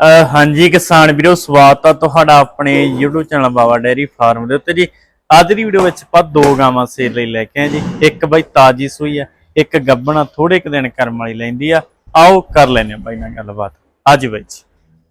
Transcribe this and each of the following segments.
ਹਾਂਜੀ ਕਿਸਾਨ ਵੀਰੋ ਸਵਾਗਤ ਆ ਤੁਹਾਡਾ ਆਪਣੇ YouTube channel Baba dairy farm ਦੇ ਉੱਤੇ ਜੀ। ਅੱਜ ਦੀ ਵੀਡੀਓ ਵਿੱਚ ਆਪਾਂ ਦੋ ਗਾਵਾਂ ਸੇਲ ਲਈ ਲੈ ਕੇ ਆਏ ਜੀ। ਇੱਕ ਬਾਈ ਤਾਜੀ ਸੂਈ ਆ ਇੱਕ ਗੱਬਣਾ ਥੋੜੇ ਕੁ ਦਿਨ ਕਰਮ ਵਾਲੀ ਲੈਂਦੀ ਆ। ਆਓ ਕਰ ਲੈਨੇ ਆ ਬਾਈ ਨਾਲ ਗੱਲਬਾਤ। ਅੱਜ ਬਾਈ ਜੀ।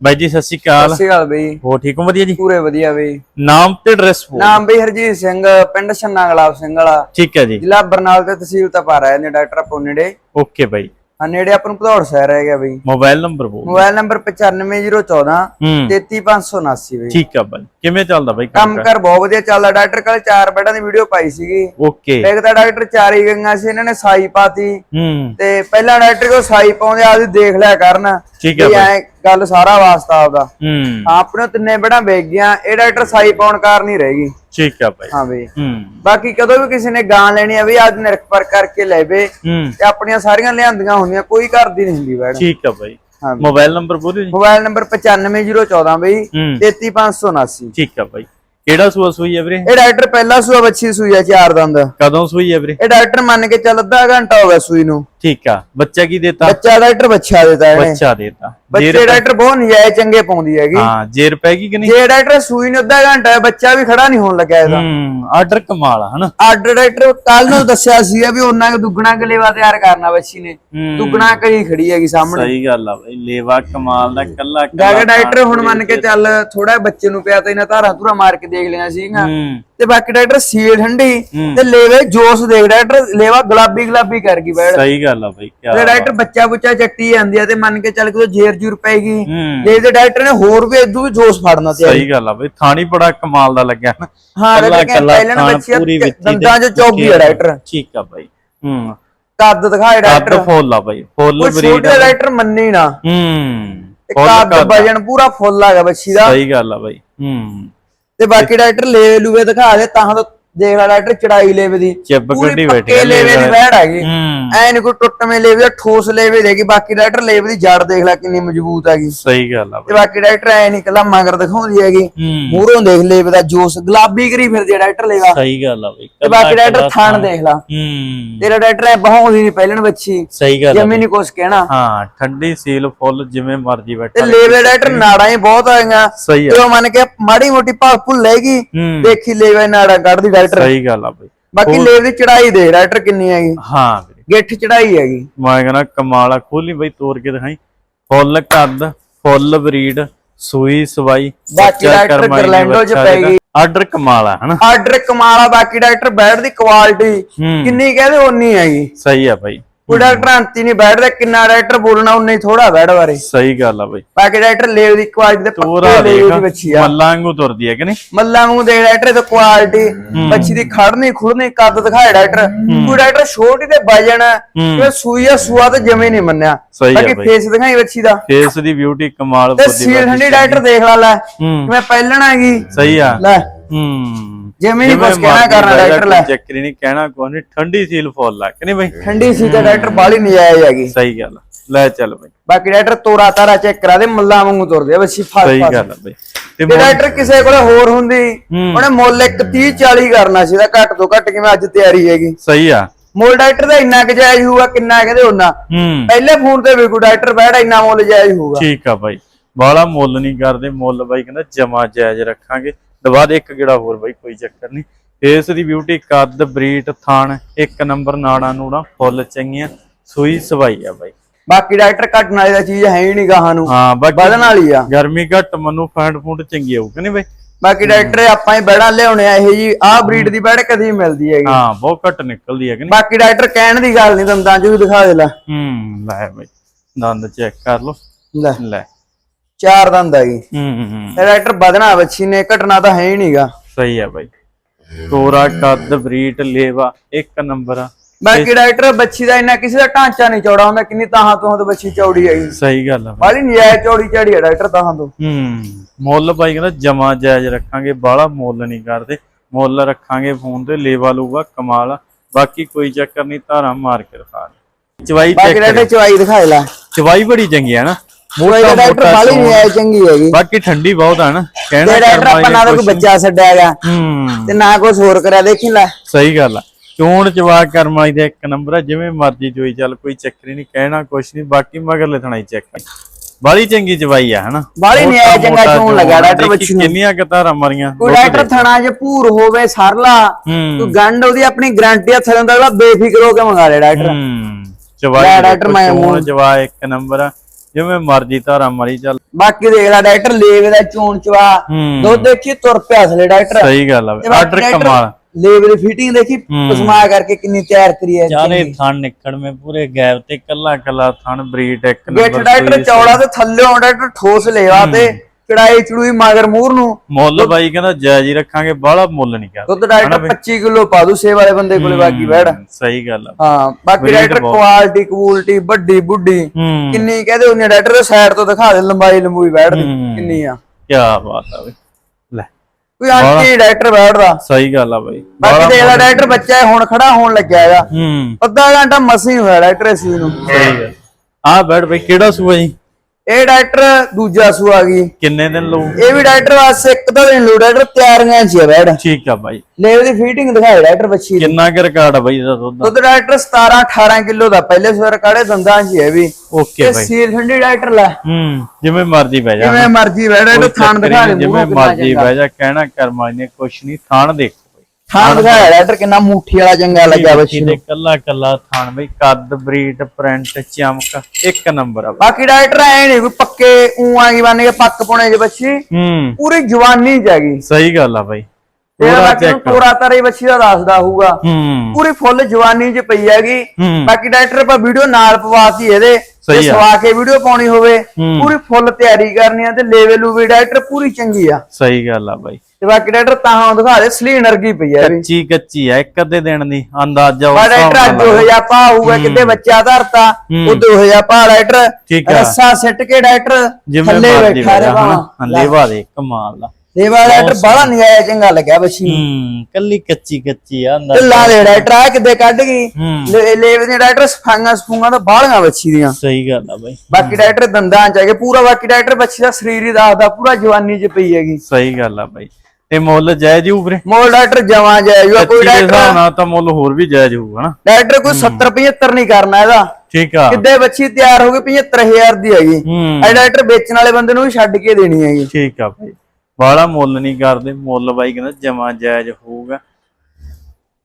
ਬਾਈ ਜੀ ਸਤਿ ਸ਼੍ਰੀ ਅਕਾਲ। ਸਤਿ ਸ਼੍ਰੀ ਅਕਾਲ ਬਈ। ਹੋ ਠੀਕ ਹੋ? ਵਧੀਆ ਜੀ? ਪੂਰੇ ਵਧੀਆ ਬਈ। ਨਾਮ ਤੇ ਐਡਰੈਸ ਬੋਲ ਨਾਮ ਬਈ ਹਰਜੀਤ ਸਿੰਘ ਪਿੰਡ ਛੰਨਾ ਗਲਾਬ ਸਿੰਘ ਵਾਲਾ। ਠੀਕ ਹੈ ਜੀ। ਜ਼ਿਲ੍ਹਾ ਬਰਨਾਲ ਤੇ ਤਹਿਸੀਲ ਤਪਾਰਾ ਨੇ ਡਾਕਟਰ ਆਪੋ ਨੇੜੇ ਓਕੇ ਬਾਈ। ਹਾਂ ਨੇੜੇ ਆਪਾਂ ਨੂੰ ਭਦੌੜ ਸ਼ਹਿਰ ਹੈਗਾ ਬਈ। ਮੋਬਾਈਲ ਨੰਬਰ ਬੋਲ ਮੋਬਾਈਲ ਨੰਬਰ 95014 ਹੂੰ। 33579 ਬਈ। ਠੀਕ ਆ ਬਾਈ। ਕਿਵੇਂ ਚੱਲਦਾ ਬਾਈ ਕੰਮ ਕਰ? ਬਹੁਤ ਵਧੀਆ ਚੱਲਦਾ। ਡਾਕਟਰ ਕੱਲ ਚਾਰ ਬੈਡਾਂ ਦੀ ਵੀਡੀਓ ਪਾਈ ਸੀਗੀ। ਓਕੇ। ਇੱਕ ਤਾਂ ਡਾਕਟਰ ਚਾਰ ਹੀ ਗਈਆਂ ਸੀ ਇਹਨਾਂ ਨੇ ਸਾਈ ਪਾਤੀ। ਹੂੰ। ਤੇ ਪਹਿਲਾਂ ਡਾਕਟਰ ਕੋ ਸਾਈ ਪਾਉਂਦੇ ਆਪਦੀ ਦੇਖ ਲਿਆ ਕਰਨ। ਠੀਕ ਵੀ ਬਾਈ। ਗੱਲ ਸਾਰਾ ਵਾਸਤਾ ਆਪਦਾ। ਹੂੰ। ਆਪਣੇ ਤਿੰਨੇ ਬੈਡਾਂ ਵੇਚ ਗਿਆ ਇਹ ਡਾਕਟਰ ਸਾਈ ਪਾਉਣ ਕਾਰ ਨਹੀਂ ਰਹੇਗੀ ਠੀਕ ਆ ਬਾਈ। ਹਾਂ ਬਈ। ਹੂੰ। ਬਾਕੀ ਕਦੋਂ ਵੀ ਕਿਸੇ ਨੇ ਗਾਂ ਲੈਣੀ ਆ ਵੀ ਅੱਜ ਨਿਰਖ ਪਰ ਕਰਕੇ ਲੈਵੇ ਹੂੰ। ਤੇ ਆਪਣੀਆਂ ਸਾਰੀਆਂ ਲਿਆਂਦੀਆਂ ਹੁੰਦੀਆਂ ਕੋਈ ਘਰ ਦੀ ਨਹੀਂ ਹੁੰਦੀ ਬੈੜ। ਠੀਕ ਆ ਬਈ। ਮੋਬਾਈਲ ਨੰਬਰ ਬੋਲੋ ਜੀ ਮੋਬਾਈਲ ਨੰਬਰ 95014 ਬਈ। ਹੂੰ। 33579 ਠੀਕ ਆ ਬਾਈ। ਕਿਹੜਾ ਸੂਆ ਸੂਈ ਹੈ ਵੀਰੇ? ਇਹ ਡਾਕਟਰ ਪਹਿਲਾ ਸੂਆ ਬੱਚੀ ਸੂਈ ਆ ਚਾਰ ਦੰਦ। ਕਦੋਂ ਸੂਈ ਹੈ ਵੀਰੇ? ਇਹ ਡਾਕਟਰ ਮੰਨ ਕੇ ਚੱਲ ਅੱਧਾ ਘੰਟਾ ਹੋ ਗਿਆ ਸੂਈ ਨੂੰ। ਠੀਕ ਆ ਬੱਚਾ ਕੀ ਦੇਤਾ? ਬੱਚਾ ਡਾਕਟਰ ਬੱਚਾ ਦਿੱਤਾ ਇਹਨੇ। ਬੱਚਾ ਦੇਤਾ। ਬੱਚੇ ਡਾਕਟਰ ਬਹੁਤ ਨਜਾਇਜ਼ ਚੰਗੇ ਪਾਉਂਦੀ ਹੈਗੀ। ਹਾਂ ਜੇਰ ਪੈ ਗਈ ਕਿ ਨਹੀਂ? ਜੇ ਡਾਕਟਰ ਸੂਈ ਨੂੰ ਅੱਧਾ ਘੰਟਾ ਹੈ ਬੱਚਾ ਵੀ ਖੜਾ ਨਹੀਂ ਹੋਣ ਲੱਗਿਆ ਇਹਦਾ। ਹੂੰ ਆਰਡਰ ਕਮਾਲ ਆ ਹਨਾ? ਆਰਡਰ ਡਾਕਟਰ ਕੱਲ ਨੂੰ ਦੱਸਿਆ ਸੀਗਾ ਵੀ ਉਹਨਾਂ ਕੁ ਦੁੱਗਣਾ ਗਲੇਵਾ ਤਿਆਰ ਕਰਨਾ ਬੱਚੀ ਨੇ। ਦੁੱਗਣਾ ਕਰੀ ਖੜੀ ਹੈਗੀ ਸਾਹਮਣੇ। ਸਹੀ ਗੱਲ ਆ ਬਾਈ ਲੇਵਾ ਕਮਾਲ ਦਾ ਕੱਲਾ ਡਾਕਟਰ ਡਾਕਟਰ ਹੁਣ ਮੰਨ ਕੇ ਚੱਲ ਥੋੜਾ ਬੱਚੇ ਨੂੰ ਪਿਆ ਤਾਂ ਇਹਨਾਂ ਧਾਰਾਂ ਧੂਰਾ ਮਾਰ ਕੇ ਦੇਖ ਲਿਆ ਸੀਗਾ। ਹੂੰ। ਤੇ ਬਾਕੀ ਡਾਕਟਰ ਸੀਲ ਠੰਡੀ। ਤੇ ਲੇਵੇ ਜੋਸ ਦੇਖ ਡਾਕਟਰ ਲੇਵਾ ਗੁਲਾਬੀ ਗੁਲਾਬੀ ਕਰ ਗਈ ਬੈੜ ਸਹੀ ਗੱਲ ਆ ਬਾਈ ਕੀ ਤੇ ਡਾਕਟਰ ਬੱਚਾ ਬੁੱਚਾ ਚੱਟੀ ਜਾਂਦੀ ਆ ਤੇ ਮੰਨ ਕੇ ਚੱਲ ਕਿ ਜੇਰ ਜੂਰ ਪੈਗੀ ਲੈ ਤੇ ਡਾਕਟਰ ਨੇ ਹੋਰ ਵੀ ਇਦੋਂ ਵੀ ਜੋਸ ਫੜਨਾ ਤੇ ਸਹੀ ਗੱਲ ਆ ਬਾਈ ਥਾਣੀ ਬੜਾ ਕਮਾਲ ਦਾ ਲੱਗਿਆ ਨਾ। ਹਾਂ ਪਹਿਲਾਂ ਥਾਣ ਬੱਚੀ ਪੂਰੀ ਵਿੱਚ ਹੀ ਦੰਦਾਂ ਚ ਚੌਗੀ ਆ ਡਾਕਟਰ। ਠੀਕ ਆ ਬਾਈ ਹੂੰ। ਕੱਦ ਦਿਖਾਏ ਕੱਦ ਡਾਕਟਰ। ਫੁੱਲ ਆ ਬਾਈ ਫੁੱਲ ਬਰੀਡ ਡਾਕਟਰ ਮੰਨੀ ਨਾ। ਹੂੰ ਕੱਦ ਕੱਦ। ਵਜਨ ਪੂਰਾ ਫੁੱਲ ਹੈਗਾ ਬੱਚੀ ਦਾ। ਸਹੀ ਗੱਲ ਆ ਬਾਈ ਹੂੰ। ਤੇ ਬਾਕੀ ਡਾਕਟਰ ਲੈ ਲੂਵੇ ਦਿਖਾ ਦੇ ਤਾਂ ਦੇਖ ਲੈ ਡਾਕਟਰ ਚੜਾਈ ਲੇਵੇ ਦੀ। ਪੂਰੀ ਗੱਡੀ ਬੈਠੀ ਲੇਵੇ ਦੀ ਬੈੜ ਹੈਗੀ ਐ ਨੀ ਕੋਈ ਟੁੱਟਵੇਂ ਲੇਵੇ ਦਾ ਠੋਸ ਲੇਵੇ ਦੇਗੀ ਬਾਕੀ ਡਾਕਟਰ ਲੇਵੇ ਦੀ ਜੜ ਦੇਖ ਲੈ ਕਿੰਨੀ ਮਜ਼ਬੂਤ ਹੈਗੀ। ਸਹੀ ਗੱਲ ਆ ਤੇ ਬਾਕੀ ਡਾਕਟਰ ਐ ਨਹੀਂ ਕੱਲਾ ਮਗਰ ਦਿਖਾਉਂਦੀ ਹੈਗੀ ਮੂਹਰੋਂ ਦੇਖ ਲੇਵੇ ਦਾ ਜੋਸ ਗੁਲਾਬੀ ਕਰੀ ਫਿਰਦੀ ਡਾਕਟਰ ਲੇਵਾ। ਸਹੀ ਗੱਲ ਆ ਬਾਈ ਤੇ ਬਾਕੀ ਡਾਕਟਰ ਥਾਣ ਦੇਖ ਲਾ। ਹੂੰ। ਤੇਰਾ ਡਾਕਟਰ ਐ ਬਹਾਉਂਦੀ ਨਹੀਂ ਪਹਿਲਣ ਬੱਚੀ ਸਹੀ ਗੱਲ ਆ ਜਮੀ ਨਹੀਂ ਕੁਛ ਕਹਿਣਾ। ਹਾਂ ਠੰਡੀ ਸੀਲ ਫੁੱਲ ਜਿਵੇਂ ਮਰਜ਼ੀ ਤੇ ਬੈਠਾ ਲੇਵੇ ਡਾਕਟਰ ਨਾੜਾਂ ਹੀ ਬਹੁਤ ਆਈਆਂ ਆ। ਤੇ ਉਹ ਮੰਨ ਕੇ ਮਾੜੀ ਮੋਟੀ ਭਾਲ ਭੁੱਲ ਲੈਗੀ ਹੂੰ। ਦੇਖੀ ਲੇਵੇ ਨਾੜਾਂ ਕੱਢਦੀ ਡਾਕਟਰ। ਸਹੀ ਗੱਲ ਆ ਬਾਈ। ਬਾਕੀ ਲੇਵੇ ਦੀ ਚੜਾਈ ਦੇ ਡਾਕਟਰ ਕਿੰਨੀ ਹੈਗੀ। ਹਾਂ ਗਿੱਠ ਚੜਾਈ ਹੈਗੀ। ਮੈਂ ਕਹਿੰਦਾ ਕਮਾਲ ਆ ਖੋਲੀ ਬਾਈ ਤੋੜ ਕੇ ਦਿਖਾਈ। ਫੁੱਲ ਕੱਦ ਫੁੱਲ ਬਰੀਡ ਸੂਈ ਸਵਾਈ ਬਾਕੀ ਡਾਕਟਰ ਗਰਲੈਂਡੋ ਚ ਪੈ। ਗਈ। ਆਰਡਰ ਕਮਾਲ ਆ ਹਨਾ? ਆਰਡਰ ਕਮਾਲਾ ਬਾਕੀ ਡਾਕਟਰ ਬੈਡ ਦੀ ਕੁਆਲਿਟੀ ਕਿੰਨੀ ਕਹਦੇ ਓਨੀ ਹੈਗੀ। ਸਹੀ ਆ ਬਾਈ। ਕੋਈ ਡਾਕਟਰ ਅੰਤੀ ਨਹੀਂ ਬੈਠਦਾ ਕਿੰਨਾ ਡਾਕਟਰ ਬੋਲਣਾ ਉਨਾ ਥੋੜਾ ਬੈਡ ਬਾਰੇ। ਸਹੀ ਗੱਲ ਆ ਬਾਈ। ਬਾਕੀ ਡਾਕਟਰ ਲੇਵ ਦੀ ਕੁਆਲਿਟੀ ਦੇ ਤੋਰਾ ਪੱਕੇ ਲੇਵ ਦੀ ਬੱਚੀ ਆ। ਮੱਲਾਂ ਵਾਂਗੂ ਤੁਰਦੀ ਹੈ ਕਿ ਨਹੀਂ? ਮੱਲਾ ਨੂੰ ਦੇ ਡਾਕਟਰ ਤੇ ਕੁਆਲਿਟੀ ਬੱਚੀ ਦੀ ਖੜਨੀ ਖੁੜਨੀ ਕੱਦ ਦਿਖਾਏ ਡਾਕਟਰ। ਕੋਈ ਡਾਕਟਰ ਛੋਟੀ ਤੇ ਵਜਨ ਤੇ ਸੂਈ ਆ ਸੂਆ ਤੇ ਜਮੇ ਨਹੀਂ ਮੰਨਿਆ। ਬਾਕੀ ਫੇਸ ਦਿਖਾਈ ਬੱਚੀ ਦਾ। ਫੇਸ ਦੀ ਬਿਊਟੀ ਕਮਾਲ ਤੇ ਸੀਲ ਠੰਡੀ ਡਾਕਟਰ ਦੇਖ ਲਾ ਲੈ। ਮੈਂ ਪਹਿਲਣ ਹੈਗੀ ਸਹੀ ਆ। ਲੈ। ਹੂੰ। ਜਿਵੇਂ ਨਹੀਂ ਕੁਛ ਕਹਿਣਾ ਕਰਨਾ ਡਾਕਟਰ ਲੈ। ਚੱਕਰੀ ਨਹੀਂ ਕਹਿਣਾ ਕੋਈ ਨਹੀਂ ਠੰਡੀ ਸੀਲ ਫੁੱਲ ਆ ਕਿ ਨਹੀਂ ਬਾਈ? ਠੰਡੀ ਸੀ ਤੇ ਡਾਕਟਰ ਬਾਲੀ ਨਜਾਇਜ਼ ਹੈਗੀ। ਸਹੀ ਗੱਲ। ਲੈ ਚੱਲ ਬਾਈ। ਬਾਕੀ ਡਾਕਟਰ ਤੋਰਾ ਤਾਰਾ ਚੈੱਕ ਕਰਾ ਦੇ ਮੱਲਾ ਵਾਂਗੂ ਤੁਰਦੇ ਆ ਬੱਚੀ ਫਾਸ ਸਹੀ ਗੱਲ ਬਾਈ। ਤੇ ਡਾਕਟਰ ਕਿਸੇ ਕੋਲੇ ਹੋਰ ਹੁੰਦੀ। ਉਹਨੇ ਮੁੱਲ ਇੱਕ 30 40 ਕਰਨਾ ਸੀ ਦਾ ਘੱਟ ਤੋਂ ਘੱਟ ਕਿਵੇਂ ਅੱਜ ਤਿਆਰੀ ਹੈਗੀ? ਸਹੀ ਆ। ਮੁੱਲ ਡਾਕਟਰ ਦਾ ਇੰਨਾ ਕੁ ਜਾਇਜ਼ ਹੋਊਗਾ ਕਿੰਨਾ ਕਹਦੇ ਉਹਨਾਂ ਪਹਿਲੇ ਫੋਨ ਤੇ ਵੀ ਕੋਈ ਡਾਕਟਰ ਬੈਠਾ ਇੰਨਾ ਮੁੱਲ ਜਾਇਜ਼ ਹੋਊਗਾ। ਠੀਕ ਆ ਬਾਈ। ਬਾਲਾ ਮੁੱਲ ਨਹੀਂ ਕਰਦੇ ਮੁੱਲ ਬਾਈ ਕਹਿੰਦਾ ਜਮਾ ਜਾਇਜ਼ ਰੱਖਾਂਗੇ। ਦਵਾ ਦੇ ਇੱਕ ਗੇੜਾ ਹੋਰ ਬਾਈ ਕੋਈ ਚੱਕਰ ਨਹੀਂ। ਫੇਸ ਦੀ ਬਿਊਟੀ ਕੱਦ ਬਰੀਟ ਥਾਣ ਇੱਕ ਨੰਬਰ ਨਾੜਾ ਨੂੜਾ ਫੁੱਲ ਚੰਗੀਆਂ ਸੂਈ ਸਵਾਈ ਆ ਬਾਈ। ਬਾਕੀ ਡਾਕਟਰ ਘਟਣ ਵਾਲੀ ਦਾ ਚੀਜ਼ ਹੈ ਹੀ ਨਹੀਂ ਗਾਹਾਂ ਨੂੰ। ਹਾਂ ਵਧਣ ਵਾਲੀ ਆ। ਗਰਮੀ ਘੱਟ ਮਨੂੰ ਫੈਂਟ ਫੂਟ ਚੰਗੀ ਆਊ ਕਿ ਨਹੀਂ ਬਾਈ? ਬਾਕੀ ਡਾਕਟਰ ਆਪਾਂ ਹੀ ਬੈੜਾ ਲਿਆਉਣੇ ਆ ਇਹ ਜੀ ਆਹ ਬਰੀਡ ਦੀ ਬੈੜ ਕਦੀ ਮਿਲਦੀ ਹੈਗੀ। ਹਾਂ ਬਹੁਤ ਘੱਟ ਨਿਕਲਦੀ ਹੈ ਕਿ ਨਹੀਂ? ਬਾਕੀ ਡਾਕਟਰ ਕਹਿਣ ਦੀ ਗੱਲ ਨਹੀਂ ਦੰਦਾਂ ਚ ਵੀ ਦਿਖਾ ਦੇ ਲੈ। ਹੂੰ ਲੈ ਬਾਈ ਦੰਦ ਚੈੱਕ ਕਰ ਲਓ। ਲੈ। ਲੈ। ਚਾਰ ਦੰਦ ਹੈਗੀ ਹੂੰ ਹੂੰ, ਹੂੰ। ਇਹ ਡਾਕਟਰ ਵਧਣਾ ਬੱਚੀ ਨੇ ਘਟਣਾ ਤਾਂ ਹੈ ਹੀ ਨਹੀਂਗਾ ਸਹੀ ਆ ਬਾਈ। ਤੋਰਾ ਕੱਦ ਬਰੀਟ ਲੇਵਾ ਇੱਕ ਨੰਬਰ ਆ। ਬਾਕੀ ਡਾਕਟਰ ਬੱਚੀ ਦਾ ਇੰਨਾ ਕਿਸੇ ਦਾ ਢਾਂਚਾ ਨਹੀਂ ਚੌੜਾ ਹੁੰਦਾ ਕਿੰਨੀ ਤਾਹਾਂ ਤੋਂ ਤਾਂ ਬੱਚੀ ਚੌੜੀ ਹੈਗੀ ਸਹੀ ਗੱਲ ਆ। ਬਾਲੀ ਨਜਾਇਜ਼ ਚੌੜੀ ਚੜੀ ਹੈ ਡਾਕਟਰ ਤਾਹਾਂ ਤੋਂ। ਹੂੰ ਮੁੱਲ ਬਾਈ ਕਹਿੰਦਾ ਜਮਾ ਜਾਇਜ਼ ਰੱਖਾਂਗੇ ਬਾਹਲਾ ਮੁੱਲ ਨਹੀਂ ਕਰਦੇ। ਮੁੱਲ ਰੱਖਾਂਗੇ ਫੋਨ ਤੇ ਲੇਵਾ ਲੂਗਾ ਕਮਾਲ ਆ। ਬਾਕੀ ਕੋਈ ਚੱਕਰ ਨਹੀਂ ਧਾਰਾ ਮਾਰ ਕੇ ਰਖਾ। ਚਵਾਈ ਬਾਕੀ ਚੈੱਕ ਡਾਕਟਰ ਚਵਾਈ ਦਿਖਾਏ ਲੈ। ਚਵਾਈ ਬੜੀ ਚੰਗੀ ਆ ਨਾ। ਚਵਾਈ ਦਾ ਡਾਕਟਰ ਬਾਲੀ ਨਜਾਇਜ਼ ਚੰਗੀ ਹੈਗੀ। ਬਾਕੀ ਠੰਡੀ ਬਹੁਤ ਆ ਨਾ ਕਹਿਣਾ ਤੇ ਡਾਕਟਰ ਕਰਮ ਆਪਾਂ ਨਾ ਤਾਂ ਕੋਈ ਬੱਚਾ ਛੱਡਿਆ ਹੈਗਾ ਹੂੰ। ਤੇ ਨਾ ਕੁਝ ਹੋਰ ਕਰਿਆ ਦੇਖੀ ਲੈ। ਸਹੀ ਗੱਲ ਆ। ਚੋਣ ਚਵਾ ਕਰਮ ਵਾਲੀ ਦਾ ਇੱਕ ਨੰਬਰ ਆ ਜਿਵੇਂ ਮਰਜ਼ੀ ਜੋਈ ਚੱਲ ਕੋਈ ਚੱਕਰ ਨਹੀਂ ਕਹਿਣਾ ਕੁਛ ਨਹੀਂ ਬਾਕੀ ਮਗਰ ਲਿਖਣਾ ਹੀ ਚੈੱਕ ਬਾਲੀ ਚੰਗੀ ਚਵਾਈ ਆ ਹਨਾ? ਬਾਹਲੀ ਨੀ ਆਇਆ ਚੰਗਾ ਚੋਣ ਲੱਗਾ ਡਾਕਟਰ ਬੱਚੀ ਨੂੰ। ਕਿੰਨੀਆਂ ਕਤਾਰਾਂ ਮਰੀਆਂ ਕੋਈ ਡਾਕਟਰ ਥਣਾ ਜੇ ਭੂਰ ਹੋਵੇ ਸਰਲਾ ਕੋਈ ਗੰਡ ਉਹਦੀ ਆਪਣੀ ਗਾਰੰਟੀ ਹੱਥ ਹੁੰਦਾ ਅਗਲਾ ਬੇਫਿਕਰ ਹੋ ਕੇ ਮੰਗਾ ਲੈ ਡਾਕਟਰ ਲੈ ਡਾਕਟਰ ਮੈਂ ਚਵਾ ਇੱਕ ਨੰਬਰ ਆ। ਜਿਵੇਂ ਮਰਜ਼ੀ ਧਾਰਾ ਮਰੀ ਚੱਲ। ਬਾਕੀ ਦੇਖ ਲੈ ਡਾਕਟਰ ਲੇਵੇ ਦਾ ਚੋਣ ਚਵਾ ਹੂੰ। ਦੁੱਧ ਦੇਖੀ ਤੁਰ ਪਿਆ ਅਸਲੇ ਡਾਕਟਰ। ਸਹੀ ਗੱਲ ਆ ਆਰਡਰ ਡਾਕਟਰ ਕਮਾਲ। ਲੇਵੇ ਦੀ ਫਿਟਿੰਗ ਦੇਖੀ ਹੂੰ। ਪਸਮਾ ਕਰਕੇ ਕਿੰਨੀ ਤਿਆਰ ਕਰੀ ਹੈ ਚਾਰੇ ਥਣ ਨਿਕੜ ਮੇ ਪੂਰੇ ਗੈਪ ਤੇ ਕੱਲਾ ਕੱਲਾ ਥਣ ਬਰੀਡ ਇੱਕ ਨੰਬਰ ਡਾਕਟਰ ਚੌੜਾ ਤੇ ਥੱਲੇੋਂ ਡਾਕਟਰ ਠੋਸ ਲੇਵਾ ਤੇ ਚੜਾਈ ਚੜੂਈ ਮਗਰ ਮੂਰ ਨੂੰ। ਮੁੱਲ ਬਾਈ ਕਹਿੰਦਾ ਜਾਇਜ਼ ਹੀ ਰੱਖਾਂਗੇ ਬਾਹਲਾ ਮੁੱਲ ਨਹੀਂ ਕਰਦਾ। ਦੁੱਧ ਡਾਕਟਰ 25 ਕਿਲੋ ਪਾ ਦੂ ਸੇ ਵਾਲੇ ਬੰਦੇ ਕੋਲੇ ਬਾਕੀ ਬੈੜ ਸਹੀ ਗੱਲ ਆ। ਹਾਂ ਬਾਕੀ ਬਹੁਤ। ਕੁਆਲਿਟੀ ਕੁਆਲਿਟੀ ਵੱਡੀ ਬੁੱਢੀ। ਕਿੰਨੀ ਕਹਦੇ ਉਹਨੇ ਡਾਕਟਰ ਦੇ ਸਾਈਡ ਤੋਂ ਦਿਖਾ ਦੇ ਲੰਬਾਈ ਲੰਬੂਈ ਬੈਠ ਦੀ। ਕਿੰਨੀ ਆ। ਕੀ ਬਾਤ ਆ ਬਈ। ਲੈ। ਕੋਈ ਆਂਟੀ ਡਾਕਟਰ ਬੈਠਦਾ ਸਹੀ ਗੱਲ ਆ ਬਾਈ। ਬਾਕੀ ਦੇਖ ਲੈ ਡਾਕਟਰ ਬੱਚਾ ਹੈ, ਹੁਣ ਖੜਾ ਹੋਣ ਲੱਗਿਆ ਹੈਗਾ। ਹੂੰ। ਅੱਧਾ ਘੰਟਾ ਮਸੀਂ ਹੋਇਆ ਡਾਕਟਰ ਇਸ ਚੀਜ਼ ਨੂੰ। ਸਹੀ ਗੱਲ। ਆ ਬੈਠ ਬਈ ਕਿਹੜਾ ਸੂਆ ਜੀ? ਇਹ ਡਾਕਟਰ ਦੂਜਾ ਸੂ ਆ ਗਈ। ਕਿੰਨੇ ਦਿਨ ਲਊ? ਇਹ ਵੀ ਡਾਕਟਰ ਵਾਸਤੇ ਇੱਕ ਤਾਂ ਦਿਨ ਲੋ ਡਾਕਟਰ ਤਿਆਰੀਆਂ ਚ ਬੈਠ। ਠੀਕ ਆ ਬਾਈ। ਲੇਵ ਦੀ ਫੀਟਿੰਗ ਦਿਖਾਏ ਡਾਕਟਰ ਬੱਚੀ ਦੀ। ਕਿੰਨਾ ਕੁ ਰਿਕਾਰਡ ਆ ਬਾਈ ਇਹਦਾ ਦੁੱਧ ਦਾ? ਦੁੱਧ ਡਾਕਟਰ 17 18 ਕਿਲੋ ਦਾ। ਪਹਿਲੇ ਸਵੇਰ ਕਾੜੇ ਦੰਦਾਂ ਚ ਹੀ ਵੀ। ਓਕੇ ਇਹ ਬਾਈ। ਸੀਲ ਠੰਡੀ ਡਾਕਟਰ ਲੈ। ਹੂੰ ਜਿਵੇਂ ਮਰਜ਼ੀ ਬਹਿ ਜਾ। ਜਿਵੇਂ ਮਰਜ਼ੀ ਕੋਈ ਡਾਕਟਰ ਥਾਣ ਦਿਖਾ ਦੇ ਜਿਵੇਂ ਮਰਜ਼ੀ ਬਹਿ ਜਾ ਕਹਿਣਾ ਕਰਮਾ ਨੇ ਕੁਛ ਨਹੀਂ ਥਾਣ ਦੇਖੋ। ਥਾਣ ਦਿਖਾਇਆ ਡਾਕਟਰ ਕਿੰਨਾ ਮੁੱਠੀ ਵਾਲਾ ਚੰਗਾ ਲੱਗਿਆ ਬੱਚੀ ਨੂੰ ਕੱਲਾ ਕੱਲਾ ਥਾਣ ਬਈ ਕੱਦ ਬਰੀਡ ਪ੍ਰਿੰਟ ਚਮਕ ਇੱਕ ਨੰਬਰ ਆ। ਬਾਕੀ ਡਾਕਟਰ ਐ ਨਹੀਂ ਕੋਈ ਪੱਕੇ ਊਂ ਆ ਗਈ ਬਣ ਕੇ ਪੱਕ ਪੁਣੇ ਚ ਬੱਚੀ ਹੂੰ। ਪੂਰੀ ਜਵਾਨੀ ਚ ਹੈਗੀ। ਸਹੀ ਗੱਲ ਆ ਬਾਈ। ਤੇਰਾ ਬਾਕੀ ਨੂੰ ਚੈੱਕ ਤੋਰਾ ਤਾਰੀ ਬੱਚੀ ਦਾ ਦੱਸਦਾ ਹੋਊਗਾ। ਹੂੰ। ਪੂਰੀ ਫੁੱਲ ਜਵਾਨੀ ਚ ਪਈ ਹੈਗੀ। ਹੂੰ। ਬਾਕੀ ਡਾਕਟਰ ਆਪਾਂ ਵੀਡੀਓ ਨਾਲ ਪਵਾਤੀ ਇਹਦੇ ਸਹੀ ਜੇ ਆ। ਸਵਾ ਕੇ ਵੀਡੀਓ ਪਾਉਣੀ ਹੋਵੇ ਹੂੰ। ਪੂਰੀ ਫੁੱਲ ਤਿਆਰੀ ਕਰਨੀ ਆ ਤੇ ਲੈਵਲ ਵੀ ਡਾਕਟਰ ਪੂਰੀ ਚੰਗੀ ਆ। ਸਹੀ ਗੱਲ ਆ ਬਾਈ। ਤੇ ਬਾਕੀ ਡਾਕਟਰ ਤਾਂ ਦਿਖਾ ਦੇ ਸਲੀ ਨਰਗੀ ਪਈ ਆ ਕੱਚੀ ਕੱਚੀ ਆ ਇੱਕ ਅੱਧੇ ਦਿਨ ਦੀ ਅੰਦਾਜ਼ਾ ਉਸ ਡਾਕਟਰ ਅੱਜ ਪਾ ਹੋਊਗਾ ਕਿਤੇ ਬੱਚਾ ਧਰਤਾ। ਉਹ ਦੋ ਜਿਹਾ ਪਾ ਡਾਕਟਰ ਠੀਕ ਆ। ਰੱਸਾ ਸਿੱਟ ਕੇ ਡਾਕਟਰ ਥੱਲੇ ਬੈਠਾ ਲੇਵਾ ਦੇ ਕਮਾਲ ਦਾ ਦੇਵਾ ਡਾਕਟਰ ਬਾਹਲਾ ਨਹੀਂ ਆਇਆ ਚੰਗਾ ਲੱਗਿਆ ਬੱਚੀ ਨੂੰ। ਹੂੰ ਕੱਲੀ ਕੱਚੀ ਕੱਚੀ ਆ ਤੇ ਅੰਦਾਜ਼ਾ ਲਾ ਦੇ ਡਾਕਟਰ ਆ ਕਿੱਦੇ ਕੱਢ ਗਈ। ਲੈਵ ਦੇ ਡਾਕਟਰ ਸਫਾਈਆਂ ਸਫੂਆਂ ਤਾਂ ਬਾਹਲੀਆਂ ਬੱਚੀ ਦੀਆਂ। ਸਹੀ ਗੱਲ ਆ ਬਾਈ। ਬਾਕੀ ਡਾਕਟਰ ਦੰਦਾਂ ਚ ਹੈਗੇ ਪੂਰਾ ਬਾਕੀ ਡਾਕਟਰ ਬੱਚੀ ਦਾ ਸਰੀਰ ਹੀ ਦੱਸਦਾ ਪੂਰਾ ਜਵਾਨੀ ਚ ਪਈ ਹੈਗੀ। ਸਹੀ ਗੱਲ ਆ ਬਾਈ। ਤੇ ਮੁੱਲ ਜਾਇਜ਼ ਹੀ ਉਪਰੇ ਮੋਲ ਡਾਕਟਰ ਜਮਾ ਕੋਈ ਕੱਚੀ ਦੇ ਹਿਸਾਬ ਡਾਕਟਰ ਨਾਲ ਤਾਂ ਮੁੱਲ ਹੋਰ ਵੀ ਜਾਇਜ਼ ਹੋਊਗਾ ਨਾ ਡਾਕਟਰ ਕੋਈ 70 75 ਨਹੀਂ ਕਰਨਾ ਇਹਦਾ। ਠੀਕ ਆ। ਕਿੱਦੇ ਬੱਚੀ ਤਿਆਰ ਹੋ ਗਈ 75000 ਦੀ ਹੈਗੀ। ਇਹ ਡਾਕਟਰ ਵੇਚਣ ਵਾਲੇ ਬੰਦੇ ਨੂੰ ਵੀ ਛੱਡ ਕੇ ਦੇਣੀ ਹੈਗੀ। ਠੀਕ ਆ ਬਾਈ। ਬਾਹਲਾ ਮੁੱਲ ਨਹੀਂ ਕਰਦੇ ਮੁੱਲ ਬਾਈ ਕਹਿੰਦਾ ਜਮਾ ਜਾਇਜ਼ ਹੋਊਗਾ।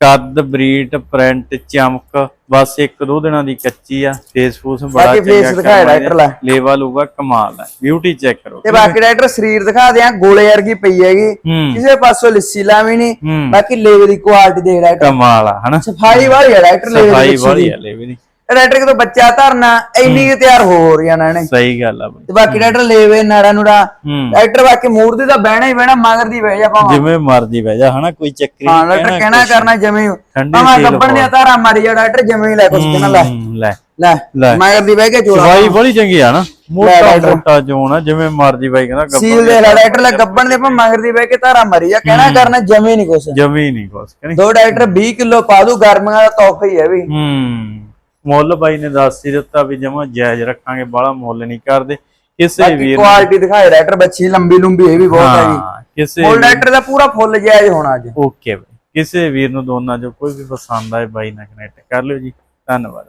ਕੱਦ ਬਰੀਡ ਪ੍ਰਿੰਟ ਚਮਕ ਬਸ ਇੱਕ ਦੋ ਦਿਨਾਂ ਦੀ ਕੱਚੀ ਆ। ਫੇਸ ਫੂਸ ਬੜਾ ਚੰਗਾ ਦਿਖਾਇਆ ਕਰਵਾਇਆ। ਡਾਕਟਰ ਲੈ। ਲੇਵਾ ਲੂਗਾ ਕਮਾਲ ਆ ਬਿਊਟੀ ਚੈੱਕ ਕਰੋ। ਤੇ ਬਾਕੀ ਡਾਕਟਰ ਸਰੀਰ ਦਿਖਾ ਦਿਆਂ ਗੋਲੇ ਵਰਗੀ ਪਈ ਹੈਗੀ। ਹੂੰ। ਕਿਸੇ ਪਾਸੋਂ ਲਿੱਸੀ ਲਾਵੀ ਨਹੀਂ। ਹੂੰ। ਬਾਕੀ ਲੇਵੇ ਦੀ ਕੁਆਲਿਟੀ ਦੇਖ ਡਾਕਟਰ ਕਮਾਲ ਆ ਹਨਾ? ਸਫ਼ਾਈ ਵਾਲੀ ਹੈ ਡਾਕਟਰ ਲੇਵੇ ਸਫ਼ਾਈ ਵਾਲੀ ਆ ਲੇਵੇ ਦੀ। ਡਾਕਟਰ ਕਿਤੋਂ ਬੱਚਾ ਧਰਨਾ ਇੰਨੀ ਕੁ ਤਿਆਰ ਹੋ ਰਹੀਆਂ ਨੇ ਇਹਨੇ। ਸਹੀ ਗੱਲ ਆ ਬਾਈ। ਤੇ ਬਾਕੀ ਡਾਕਟਰ ਲੇਵੇ ਨਾੜਾ ਨੂੜਾ ਹੂੰ। ਡਾਕਟਰ ਬਾਕੀ ਮੂਰ ਦੀ ਤਾਂ ਬਹਿਣਾ ਹੀ ਬਹਿਣਾ ਮਗਰ ਦੀ ਬਹਿ ਜਾ ਭਾਵਾਂ। ਜਿਵੇਂ ਮਰਜ਼ੀ ਬਹਿ ਜਾ ਹਨਾ ਕੋਈ ਚੱਕਰੀ ਹਾਂ ਡਾਕਟਰ ਕਹਿਣਾ ਕਰਨਾ ਜਮੇ ਠੰਡੀ ਭਾਵੇਂ feel ਗੱਬਣ ਦੀਆਂ ਮਾਰੀ ਜਾ ਡਾਕਟਰ ਜਮੇ ਹੀ ਲੈ ਕੁਛ ਕਹਿਣਾ ਲੈ। ਹੂੰ, ਲੈ ਲੈ ਲੈ। ਮਗਰ ਦੀ ਬਹਿ ਕੇ ਚੋਲਾ ਸਫ਼ਾਈ ਬੜੀ ਚੰਗੀ ਆ ਨਾ ਮੋਟਾ ਡਾਕਟਰ। ਮੋਟਾ ਜੋਨ ਆ ਜਿਵੇਂ ਮਰਜ਼ੀ ਬਾਈ ਕਹਿੰਦਾ ਗੱਬਰ ਸੀਲ ਦੇ ਲੈ ਡਾਕਟਰ ਲੈ ਗੱਬਣ ਦੇ ਭਾਵੇਂ ਮਗਰ ਦੀ ਬਹਿ ਕੇ ਧਾਰਾਂ ਮਾਰੀ ਜਾ ਕਹਿਣਾ ਕਰਨਾ ਜਮੇ ਨਹੀਂ ਕੁਛ। ਜਮੀ ਨਹੀਂ ਕੁਛ ਕਹਣੀ। ਦੋ ਡਾਕਟਰ 20 ਕਿਲੋ ਪਾ ਦੂ ਗਰਮੀਆਂ ਦਾ ਤੋਹਫਾ ਹੀ ਹੈ ਵੀ। ਹੂੰ। ਮੁੱਲ ਬਾਈ ਨੇ ਦੱਸ ਹੀ ਦਿੱਤਾ ਵੀ ਜਮਾ ਜਾਇਜ਼ ਰੱਖਾਂਗੇ ਬਾਹਲਾ ਮੁੱਲ ਨਹੀਂ ਕਰਦੇ। ਕਿਸੇ ਨੂੰ- ਕੁਆਲਿਟੀ ਦਿਖਾਏ ਡਾਕਟਰ ਬੱਚੀ ਲੰਬੀ ਲੰਬੀ ਇਹ ਵੀ ਬਹੁਤ ਹਾਂ ਕਿਸੇ ਫੁੱਲ ਡਾਕਟਰ ਦਾ ਪੂਰਾ ਫੁੱਲ ਜਾਇਜ਼ ਹੋਣਾ ਅੱਜ। ਓਕੇ ਬਾਈ। ਕਿਸੇ ਵੀਰ ਨੂੰ ਦੋਨਾਂ ਚੋਂ ਕੋਈ ਵੀ ਪਸੰਦ ਆਏ ਬਾਈ ਨਾਲ ਕਨੈਕਟ ਕਰ ਲਿਓ ਜੀ। ਧੰਨਵਾਦ।